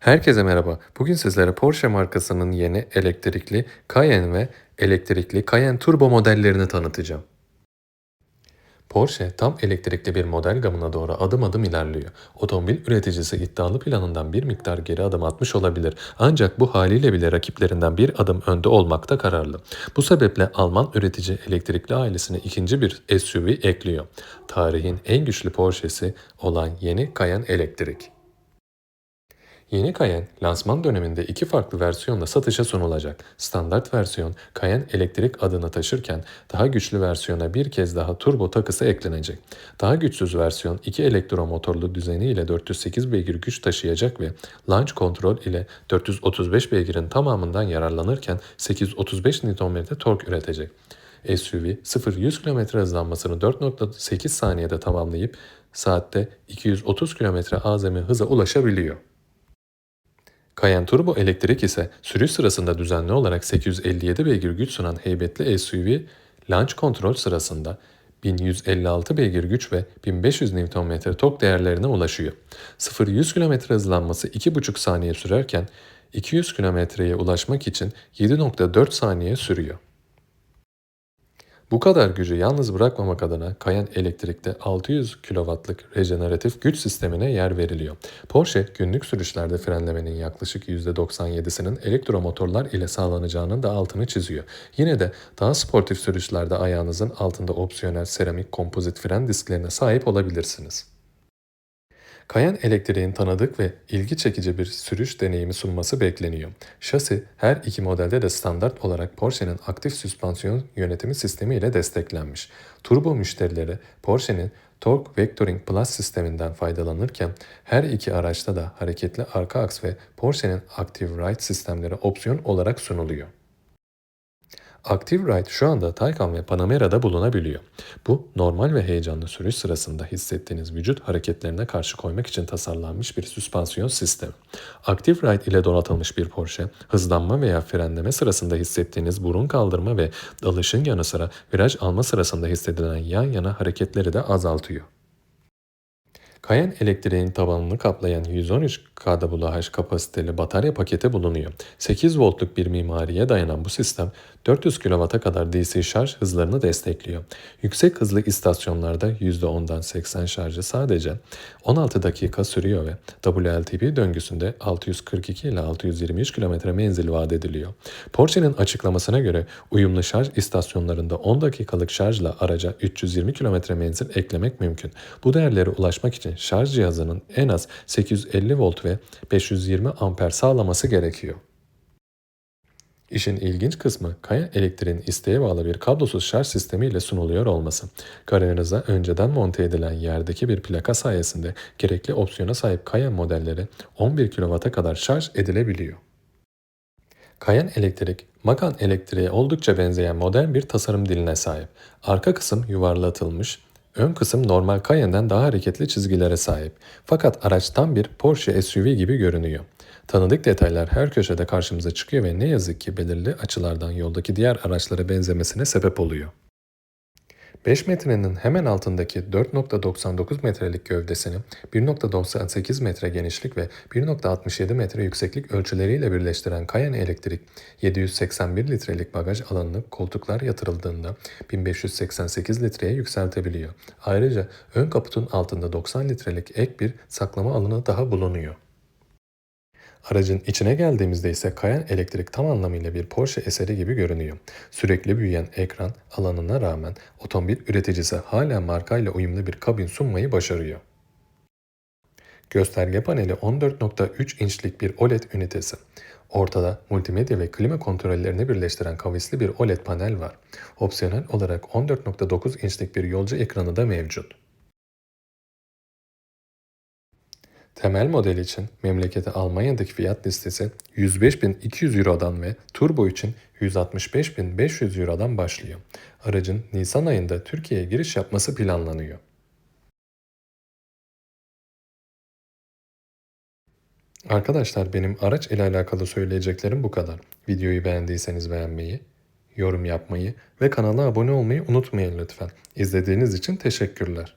Herkese merhaba. Bugün sizlere Porsche markasının yeni elektrikli Cayenne ve elektrikli Cayenne Turbo modellerini tanıtacağım. Porsche tam elektrikli bir model gamına doğru adım adım ilerliyor. Otomobil üreticisi iddialı planından bir miktar geri adım atmış olabilir. Ancak bu haliyle bile rakiplerinden bir adım önde olmakta kararlı. Bu sebeple Alman üretici elektrikli ailesine ikinci bir SUV ekliyor. Tarihin en güçlü Porsche'si olan yeni Cayenne Elektrik. Yeni Cayenne, lansman döneminde iki farklı versiyonla satışa sunulacak. Standart versiyon, Cayenne Elektrik adını taşırken daha güçlü versiyona bir kez daha turbo takısı eklenecek. Daha güçsüz versiyon iki elektromotorlu düzeni ile 408 beygir güç taşıyacak ve launch kontrol ile 435 beygirin tamamından yararlanırken 835 Nm tork üretecek. SUV 0-100 km hızlanmasını 4.8 saniyede tamamlayıp saatte 230 km azami hıza ulaşabiliyor. Cayenne Turbo Elektrik ise sürüş sırasında düzenli olarak 857 beygir güç sunan heybetli SUV launch kontrol sırasında 1156 beygir güç ve 1500 Nm tork değerlerine ulaşıyor. 0-100 km hızlanması 2,5 saniye sürerken 200 kilometreye ulaşmak için 7.4 saniye sürüyor. Bu kadar gücü yalnız bırakmamak adına Cayenne Elektrik'te 600 kW'lık rejeneratif güç sistemine yer veriliyor. Porsche günlük sürüşlerde frenlemenin yaklaşık %97'sinin elektromotorlar ile sağlanacağının da altını çiziyor. Yine de daha sportif sürüşlerde ayağınızın altında opsiyonel seramik kompozit fren disklerine sahip olabilirsiniz. Cayenne elektriğin tanıdık ve ilgi çekici bir sürüş deneyimi sunması bekleniyor. Şasi her iki modelde de standart olarak Porsche'nin aktif süspansiyon yönetimi sistemi ile desteklenmiş. Turbo müşterileri Porsche'nin Torque Vectoring Plus sisteminden faydalanırken her iki araçta da hareketli arka aks ve Porsche'nin Active Ride sistemleri opsiyon olarak sunuluyor. Active Ride şu anda Taycan ve Panamera'da bulunabiliyor. Bu normal ve heyecanlı sürüş sırasında hissettiğiniz vücut hareketlerine karşı koymak için tasarlanmış bir süspansiyon sistemi. Active Ride ile donatılmış bir Porsche, hızlanma veya frenleme sırasında hissettiğiniz burun kaldırma ve dalışın yanı sıra viraj alma sırasında hissedilen yan yana hareketleri de azaltıyor. Cayenne elektriğin tabanını kaplayan 113 kWh kapasiteli batarya paketi bulunuyor. 8 voltluk bir mimariye dayanan bu sistem 400 kW'a kadar DC şarj hızlarını destekliyor. Yüksek hızlı istasyonlarda %10'dan 80 şarjı sadece 16 dakika sürüyor ve WLTP döngüsünde 642 ile 623 km menzil vaat ediliyor. Porsche'nin açıklamasına göre uyumlu şarj istasyonlarında 10 dakikalık şarjla araca 320 km menzil eklemek mümkün. Bu değerlere ulaşmak için şarj cihazının en az 850 volt ve 520 amper sağlaması gerekiyor. İşin ilginç kısmı kaya elektriğin isteğe bağlı bir kablosuz şarj sistemi ile sunuluyor olması. Garajınıza önceden monte edilen yerdeki bir plaka sayesinde gerekli opsiyona sahip kaya modelleri 11 kW'a kadar şarj edilebiliyor. Cayenne elektrik, Macan elektriğe oldukça benzeyen modern bir tasarım diline sahip. Arka kısım yuvarlatılmış, ön kısım normal Cayenne'den daha hareketli çizgilere sahip. Fakat araç tam bir Porsche SUV gibi görünüyor. Tanıdık detaylar her köşede karşımıza çıkıyor ve ne yazık ki belirli açılardan yoldaki diğer araçlara benzemesine sebep oluyor. 5 metrenin hemen altındaki 4.99 metrelik gövdesini 1.98 metre genişlik ve 1.67 metre yükseklik ölçüleriyle birleştiren Cayenne Elektrik 781 litrelik bagaj alanını koltuklar yatırıldığında 1588 litreye yükseltebiliyor. Ayrıca ön kaputun altında 90 litrelik ek bir saklama alanı daha bulunuyor. Aracın içine geldiğimizde ise Cayenne elektrik tam anlamıyla bir Porsche eseri gibi görünüyor. Sürekli büyüyen ekran alanına rağmen otomobil üreticisi hala markayla uyumlu bir kabin sunmayı başarıyor. Gösterge paneli 14.3 inçlik bir OLED ünitesi. Ortada multimedya ve klima kontrollerini birleştiren kavisli bir OLED panel var. Opsiyonel olarak 14.9 inçlik bir yolcu ekranı da mevcut. Temel model için memleketi Almanya'daki fiyat listesi 105.200 Euro'dan ve turbo için 165.500 Euro'dan başlıyor. Aracın Nisan ayında Türkiye'ye giriş yapması planlanıyor. Arkadaşlar benim araç ile alakalı söyleyeceklerim bu kadar. Videoyu beğendiyseniz beğenmeyi, yorum yapmayı ve kanala abone olmayı unutmayın lütfen. İzlediğiniz için teşekkürler.